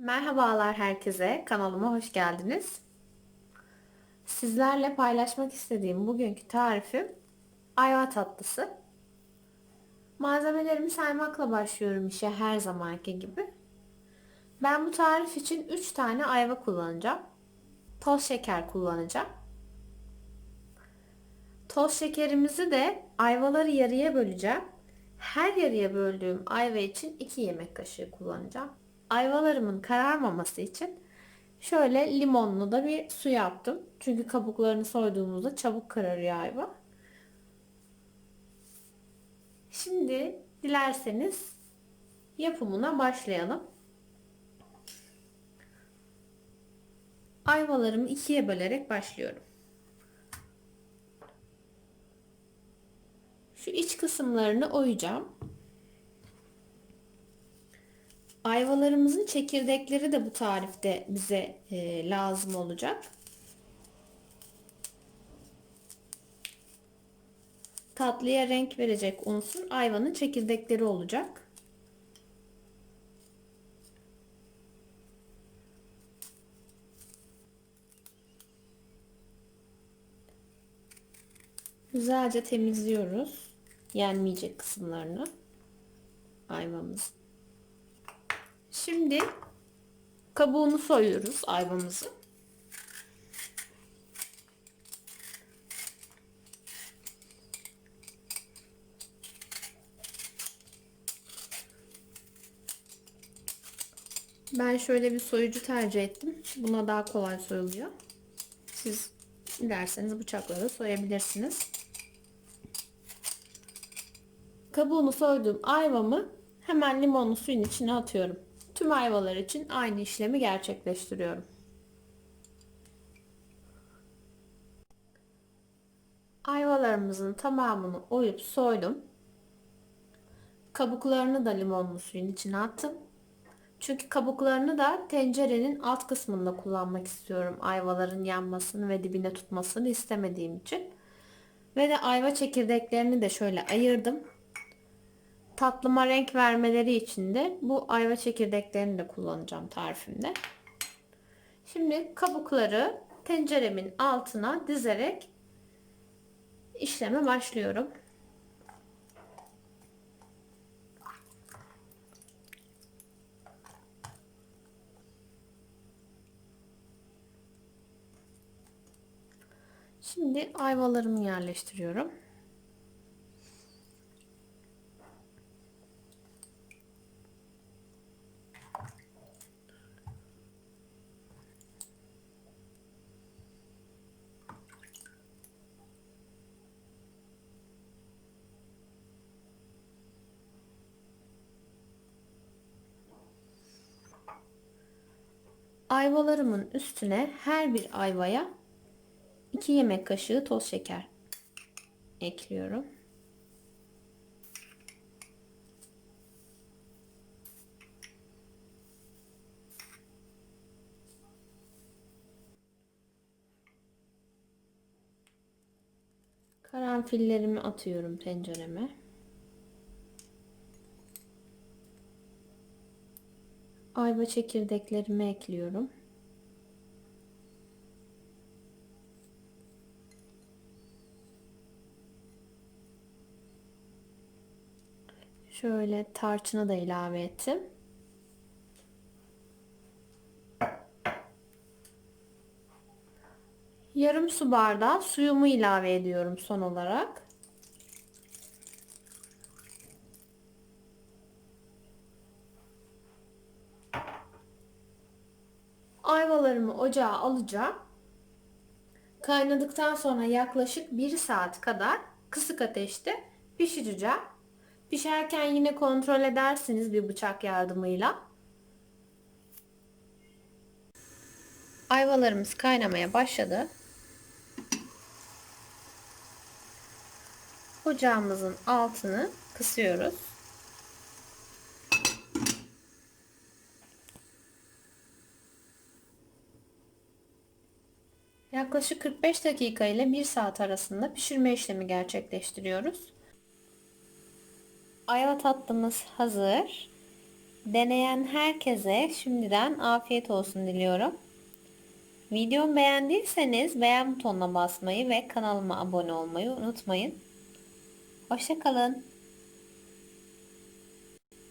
Merhabalar herkese, kanalıma hoş geldiniz. Sizlerle paylaşmak istediğim bugünkü tarifim ayva tatlısı. Malzemelerimi saymakla başlıyorum işe her zamanki gibi. Ben bu tarif için 3 tane ayva kullanacağım. Toz şeker kullanacağım. Toz şekerimizi de ayvaları yarıya böleceğim. Her yarıya böldüğüm ayva için 2 yemek kaşığı kullanacağım. Ayvalarımın kararmaması için şöyle limonlu da bir su yaptım. Çünkü kabuklarını soyduğumuzda çabuk kararıyor ayva. Şimdi dilerseniz yapımına başlayalım. Ayvalarımı ikiye bölerek başlıyorum. Şu iç kısımlarını oyacağım. Ayvalarımızın çekirdekleri de bu tarifte bize e, lazım olacak. Tatlıya renk verecek unsur ayvanın çekirdekleri olacak. Güzelce temizliyoruz yenmeyecek kısımlarını ayvamızın. Şimdi kabuğunu soyuyoruz ayvamızı. Ben şöyle bir soyucu tercih ettim. Buna daha kolay soyuluyor. Siz dilerseniz bıçakla da soyabilirsiniz. Kabuğunu soyduğum ayvamı hemen limonlu suyun içine atıyorum. Tüm ayvalar için aynı işlemi gerçekleştiriyorum. Ayvalarımızın tamamını oyup soydum. Kabuklarını da limonlu suyun içine attım. Çünkü kabuklarını da tencerenin alt kısmında kullanmak istiyorum. Ayvaların yanmasını ve dibine tutmasını istemediğim için. Ve de ayva çekirdeklerini de şöyle ayırdım. Tatlıma renk vermeleri için de bu ayva çekirdeklerini de kullanacağım tarifimde. Şimdi kabukları tenceremin altına dizerek işleme başlıyorum. Şimdi ayvalarımı yerleştiriyorum. Ayvalarımın üstüne her bir ayvaya 2 yemek kaşığı toz şeker ekliyorum. Karanfillerimi atıyorum tencereme. Ayva çekirdeklerimi ekliyorum. Şöyle tarçını da ilave ettim. Yarım su bardağı suyumu ilave ediyorum son olarak. Ayvalarımı ocağa alacağım. Kaynadıktan sonra yaklaşık 1 saat kadar kısık ateşte pişireceğim. Pişerken yine kontrol edersiniz bir bıçak yardımıyla. Ayvalarımız kaynamaya başladı. Ocağımızın altını kısıyoruz. Yaklaşık 45 dakika ile 1 saat arasında pişirme işlemi gerçekleştiriyoruz. Ayva tatlımız hazır. Deneyen herkese şimdiden afiyet olsun diliyorum. Videomu beğendiyseniz beğen butonuna basmayı ve kanalıma abone olmayı unutmayın. Hoşçakalın.